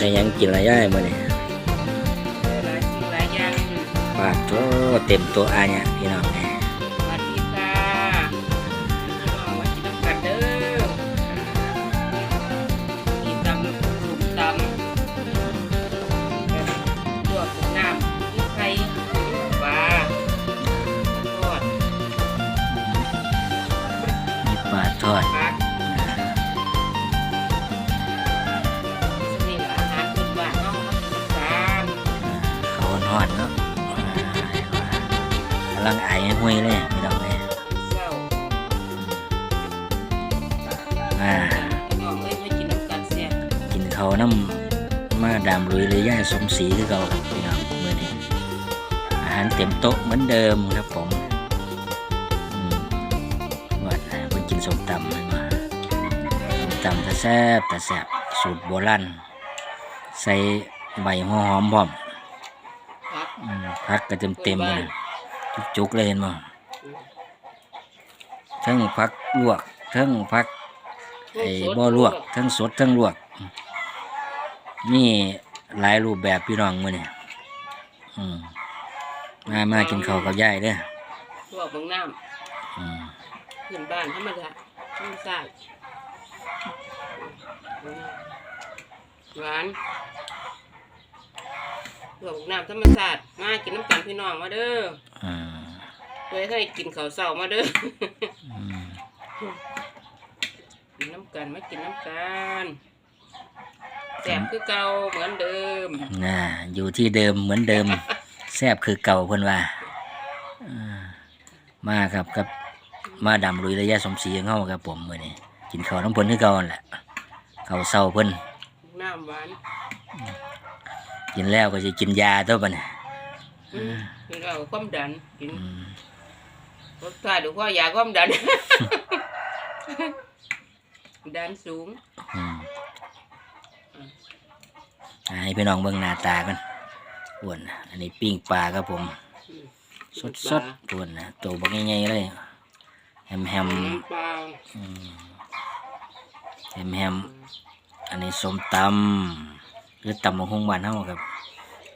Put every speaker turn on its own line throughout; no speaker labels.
ได้หยังกินอะไรย่ายมื้อนี้
หลายสิ่งหลายอย่าง
ปาดโตเต็มตัวอาเนี่ยพี่น้องเนี่ย
เขาน้ำมา
ดามลุยเลยย่าสมศรีคือเก่าครับพี่น้องมือนี้อาหารเต็มโต๊ะเหมือนเดิมครับผมว่าเพิ่นกินสมตำให้มาสมตำแต่แซ่บแต่แซ่บสูตรโบราณใส่ใบหัวหอมพร้อม
ผั
มพักก็เต็มเต็มเลยจุกๆเลยเห็นบ่ทั้งพักลวกทั้งพักไอ้บ่ลวกทั้งสดทั้งลวก นี่หลายรูปแบบพี่น้องมื้อนี้อืมมามากินข้าวกับยายเด้อ
ลวกบางน้
อืมำ
พื้นบ้านธรรมดาธรรมชาติหวานลวกบางน้ำธรรมชาติมากินน้ำกันพี่น้องมาเด้อ
อ่า
เพื่อให้กินข้าวเช้ามาเด้อ
อืม
กินน้ำกันมากินน้ำกัน แซ่บคือเก่าเหมือนเดิม
น่ะอยู่ที่เดิมเหมือนเดิม แซ่บคือเก่าเพิ่นว่าอ่ามาครับกับมาดำลุยระยะสมศรีของเฮาครับผมมื้อนี้กินข้าวน้ำเพิ่นคือเก่านั่นแหละข้าวเช้าเพิ่น
น้ำหวาน
กินแล้วก็จะกินยาตัวบัดน
อืมกินเอาความดันกิน
อืม
รสชาติดูว่ายาความดัน ดันสูง
อืมอ่า ให้พี่น้องเบิ่งหน้าตากันอ้วนนะอันนี้ปิ้งปลาครับผม สดสดๆอ้วนนะตัวบักใหญ่ๆเลยแฮมแฮม
น้ำปลา
อืมแฮมแฮมอันนี้ส้มตำหรือตำบักฮุงบ้านเฮาครับ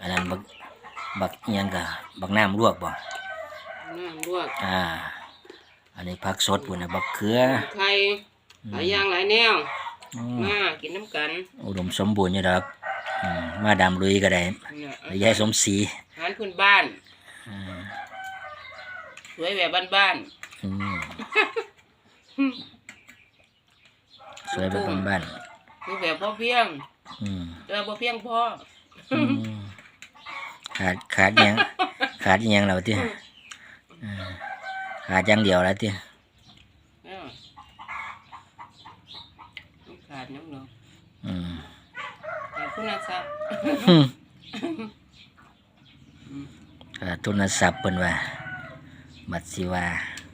อันนั้นบักบักอิหยังกะบักน้ำลวกบ่
น้ำลวก
อ่า อันนี้ผักสดพุ่นนะบักเขือ
ไข่หลายอย่างหลายแนว
อืม
มากินน้ำกัน
อุดมสมบูรณ์อยู่ดอกอื มมาดำลุยก็ได้
เนี่ย
แล้วยายสมศรี
อาหารพื้นบ้าน
อ่า
สวยแบบบ้าน
อืมสวยแบบบ้าน
ๆคือแบบพอเพียง
ๆอืม
เจอพอเพียงพอ
อืมขาดขาดอิหยังขาดอิหยังเราที่ขาดอย่างเดียวแล้วที่
เออไม่ขาดน้ำหนอง
อืม
ขาดคุณทรัพย์
ขาดทุนทรัพย์เพิ่นว่าบัดสิว่า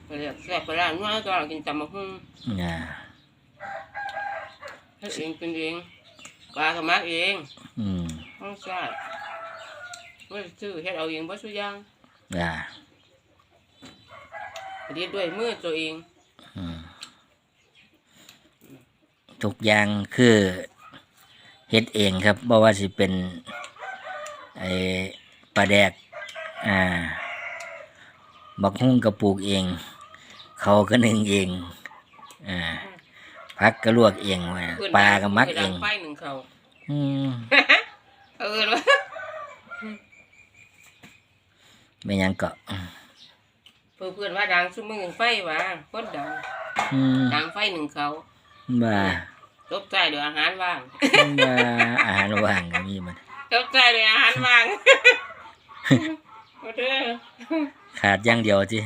ไปเรียกแซ่บไปร้านนู้นก็กินตำมะฮุ่ง
อ่า
ให้เองเป็นเองปลาก็มักเอง
อืม
ห้องชาติว่าซื้อเฮ็ดเอาเองบ่สุอยาง
อ่า
เรียนด้วยมือตัวเอง
อืมทุกอย่างคือ เฮ็ดเองครับบ่ว่าสิเป็นไอ้ปลาแดกอ่าบักฮุ่งก็ปลูกเอง เขาก็นึ่งเองอ่าพักก็ลวกเองว่า
เพิ่น
ปลาก็มักเอง
ไปหนึ่งเขา
อืม
เออว่า
ไม่หยังก็
เพื่อนเพื่อนว่าดังซุมือไฟว่าคนดัง
อืม
ดังไฟหนึ่งเขา
บ้า
จบใจด้วยอาหารว่าง
บ้าอาหารว่างก็มีมัน
จบใจด้วยอาหารว่างมาเด้อ
ขาดอย่างเดียวที่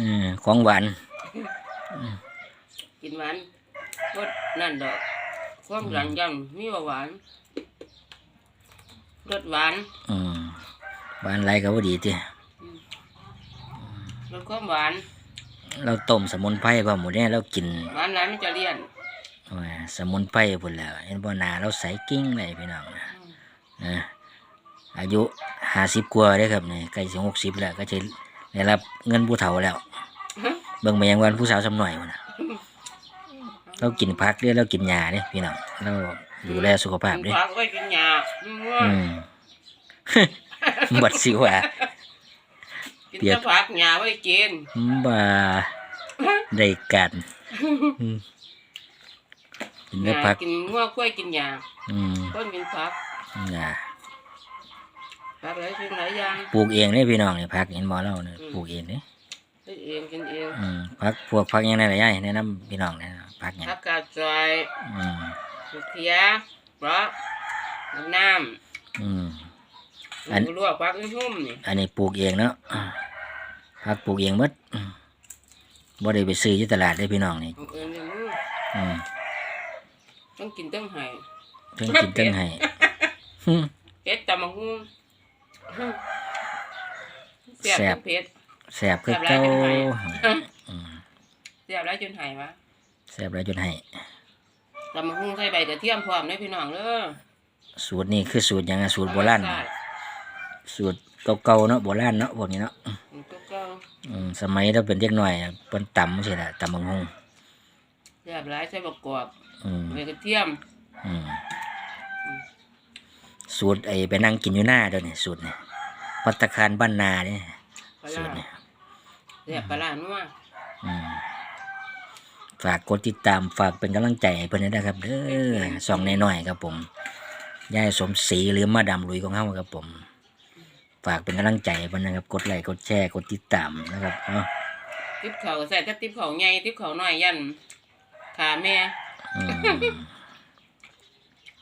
อืมของหวาน
กินหวานก็นั่นดอกความดันยังมีว่าหวานรสหวาน
อืมหวานไรก็บ่ดีที่
รสความหวาน
เราต้มสมุนไพรพร้อมหมดเนี่ยเรากิน
หวานนั้นมันจะเลี่ยน
โอ้ย สมุนไพรพุ่นแล้วเห็นบ่หน้าเราใสกิ้งเลยพี่น้องนะนะอายุห้าสิบกว่าเด้อครับนี่ใกล้สิหกสิบแล้ว ก็จะได้รับเงินผู้เฒ่าแล้วเบิ่งไปยังวันผู้สาวสำหน่อยพุ่นน่ะเรากินพักเด้อเรากินยาเด้พี่น้องเราดูแลสุขภาพ
กิ
เด้
นผักไว้กินหญ้าอืมว่า
อืมบัดสิว่า
กิน
เปียก
แต่ผักหญ้าไว้กิน
บ่าได้กันอืม กิน
ห
ได้
ญ้า
พัก
กินงัวกล้วยกินหญ้า
อืม
ต้นกินผัก
น่ะ
ผักหลายสิ่งหลายอย่าง
ปลูกเองเด้พี่น้องนี่พักเห็นบ่เราเนี่ย
อืม
ปลูกเองเด้
กินเองกินเอง
อืมพักพวกพักหยังไงล่ะยายแนะนำพี่น้องแนะนำพักหยัง
ผักกาดซอย
อืม
สุเขียเพราะน้
อืมำอัน
ลวกผักนุ่มๆนี่
อันนี้ปลูกเองเนาะอ่าพักปลูกเองหมดอืมบ่ได้ไปซื้ออยู่ตลาดได้พี่น้องนี่
เอาเอิญอย่างนี้
อืม
ต้องกินต้องไห้
เพิ่งกินเพิ่งให้หึ
เผ็ดตำมะฮุ่งเสียบ
แซ่บ
ทั้งเผ็ด
แซ่บคือเก่าอืม
เสียบแล้วจนไห้วะ
แซ่บแล้วจนให้
ตำมะฮุ่งใส่ใบกระเทียมพร้อมเลยพี่น้องเด้อ
สูตรนี้คือสูตรหยังอะสูตรโบราณ
ใช่
สูตรเก่าๆเนาะโบราณเนาะพวกนี้เนาะ
มันก็ก็
อืมสมัยเราเป็นเด็กหน่อยอะเปิ้นตำใช่ละตำบักฮง
เสียบหลายใส่ประกอบ
อืม
ใบกระเทียม
อืมสูตรไอ้ไปนั่งกินอยู่หน้าเดี๋ยวนี้สูตรนี่ปัตตาคารบ้านนาเนี่ย
ปลา
สู
ร้า
ตรนี่
เสียบปลาร้านัว
อืมฝากกดติดตามฝากเป็นกำลังใจให้เพิ่นด้วยนะครับเด้อสองน้อยๆครับผมยายสมศรีหรือมาดามหลุยของเฮาครับผม ฝากเป็นกำลังใจให้เพิ่นนะครับ กดไลค์กดแชร์กดติดตามนะครับเนาะ
ติ๊บเขาใส่ถ้าติ๊บเขาใหญ่ติ๊บเขาน้อยยันขาแม่
อืม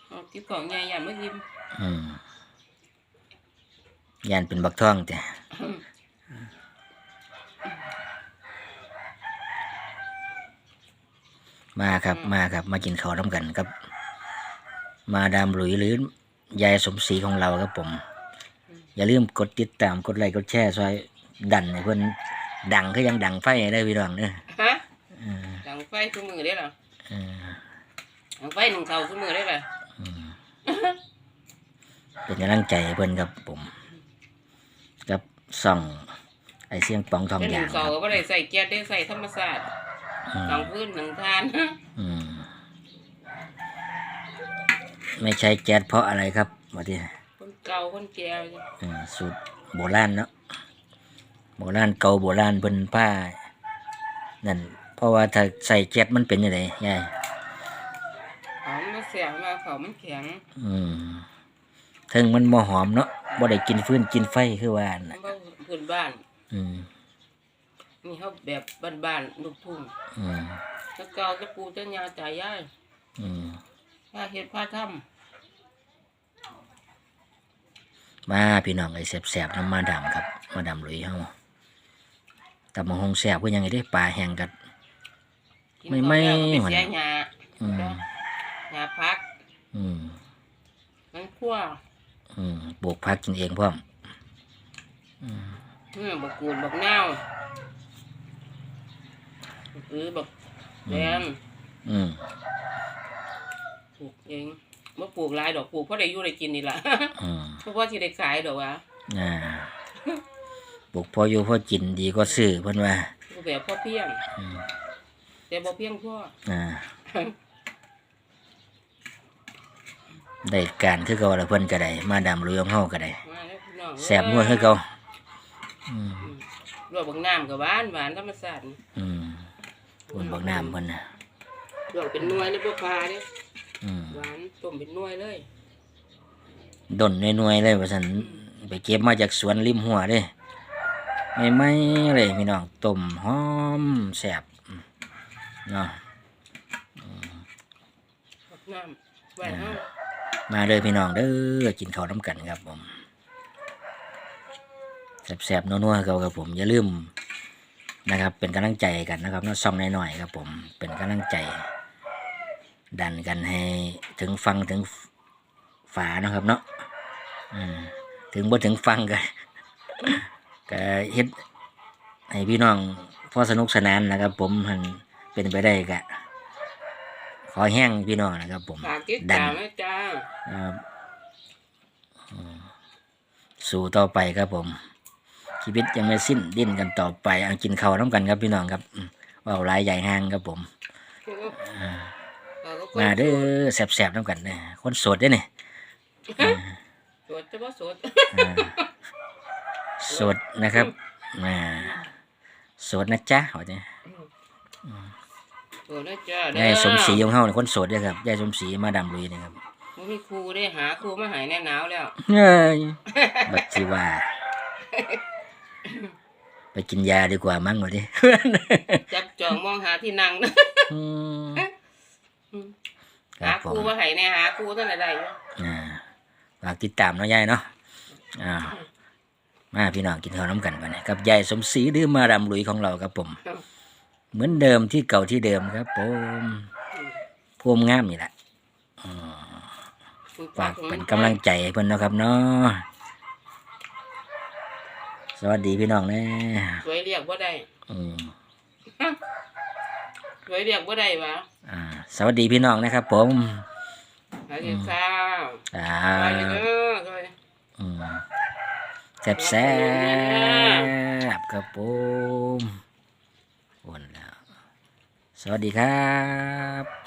เอาติ๊บเขาใหญ่ยันเมื่อยิ้ม
อืมยันเป็นบักท่องแต่มาครับมาครับ มากินข้าวน้ำกันครับ มาดามหลุยหรือยายสมศรีของเราครับผม อย่าลืมกดติดตามกดไลค์กดแชร์ซอยดันให้เพิ่นดังคือยังดังไฟได้พี่น้องเด้อ
ฮะ
เออ
ดังไฟทุกมือได้หรอ
เออ
ดัง ไฟหนึ่งเขาทุกมือได้หรอ
อืมเป็นกำลังใจให้เพิ่นครับผมกับส่อง ไอเสียงปองทอง
เป็นห
ยา
นึ่
ง
ง
ค
เขา
รับ
ก็ได้ใส่แก๊สได้ใส่ธรรมศาสตร์
อืม
หนังพื้นหนังทาน
อืมไม่ใช้แก๊สเพราะอะไรครับมาที่
คนเก่าคนแก่
อืมสูตรโบราณเนาะโบราณเก่าโบราณเพิ่นผ้านั่นเพราะว่าถ้าใส่แก๊สมันเป็นยังไงยาย
เขามันเสียมาเขามันแข็ง
อืมถึงมันบ่หอมเนาะบ่ได้กินฟืนกินไฟคือว่า
มั
น่ะ
นบ่พื้นบ้าน
อืม
นี่เขาแบบบ้านๆลูกทุ่ง
อืม
ตะเกาตะปูตะยาจ่ายย่าย
อืม
ผ้าเฮ็ดผ้าถ้
มาพี่น้องไอ้แซ่บๆน้ำมาดามครับ มาดามหลุยเฮาตำบักหงแซ่บก็ยังไงได้ปลาแห้งกันำ
กิน
ไม่
ข้าว
ไม่
แล้วก็ไป
หวาน
เสียหญ้า
อืม
หญ้าพัก
อืม
มันคั่ว
อืมปลูกผักกินเองพร้อมอืม
เมื่อบักกูดบักนาวหรือบักแดง
อืม
ปลูกเองบ่ปลูกหลายดอกปลูกเพราะได้อยู่ได้กินนี่ล่ะ
อืม
เพราะว่าที่ได้ขายดอกวะ
อ่าปลูกพออยู่พอกินดีก็ซื้อเพิ่นว่า
ปลูกแบบพ่อเพียง
อืม
แต่บ่เพียงพ่อ
อ่า ได้การคือเก่าละเพิ่นก็ได้มาดามหลุยของเฮาก็ได้
มาแล้วพี่น้อง
แซ่บนัวคือเก่าอืม
ลวกบักน้ำกับหวานหวานธรรมชาตินี่
อืมบนบักน้ำเพิ่นน่ะ
ลวกเป็นหน่วยเลยบ่พาเด้
อืม
หวานต้มเป็นหน่วยเลย
ดนหน่วยๆเลยว่าซั่นไปเก็บมาจากสวนริมหัวเด้ไม่ไหม่ๆเลยพี่น้องต้มหอมแซ่บอืมเนาะ
บักน้ำไว้เฮา
มาเลยพี่น้องเด้อกินข้าวน้ำกันครับผมแซ่บๆนัวๆเขาครับผมอย่าลืมนะครับ เป็นกำลังใจกันนะครับเนาะซ่องน้อยๆครับ ผมเป็นกำลังใจ ดันกันให้ถึงฟังถึงฝานะครับเนาะถึงบ่ถึงฟังก็ก็เฮ็ดให้พี่น้องพอสนุกสนานนะครับ ผมมันเป็นไปได้ก็ ขอแห้งพี่น้องนะครับ ผม
ฝากติด
ดัน
ตามนะจ้า
ครับอืมสู่ต่อไปครับผม ชีวิตยังไม่สิ้นดิ้นกันต่อไปอังกินข้าวน้ำกันครับพี่น้องครับอืมเว่าหลายใหญ่ห้างครับผม
คือ
อ่า
เราก็
มาเด้อแสบๆน้ำกันนะคนโสดเด้อเนี่ย
สดจะว่าสด
อ่าโสดนะครับอ่าโสดนะจ๊ะว่าจะ
สดนะจ้ายา
ยสมศรีของเฮาเนี่ยคนโสดเด้อครับยายสมศรีมาดามลุยนะครับ
มันมีครูได้หาครูมาหายแน่หนาวแล้ว
เอ้ยบัดสิว่า ไปกินยาดีกว่ามั้งวะดิ
จับจองมองหาที่นั่งนะ
อืมค
หา
รับ
ค
ผ
รู
ม
มาหายแน่หาครูตั้งแต่ใดอยู่
อ่าฝากติดตามเนาะยายเนาะอ่ามาพี่น้องกินข้าวน้ำกันไปนะกับยายสมศรีหรือมาดามลุยของเราครับผม เหมือนเดิมที่เก่าที่เดิมครับผมพวมงามนี่แหละฝากเป็นกำลังใจให้เพิ่นเนาะครับเนาะสวัสดีพี่น้องนะ
สวยเรียกว่าได้
อืม
สวยเรียกว่าได้วะ
อ่าสวัสดีพี่น้องนะครับผม
หาเรียกข้าว
อ่า
ไปเด้อเลย
อืมแซ่บแซ่บครับผมโอนแล้ว สวัสดีครับ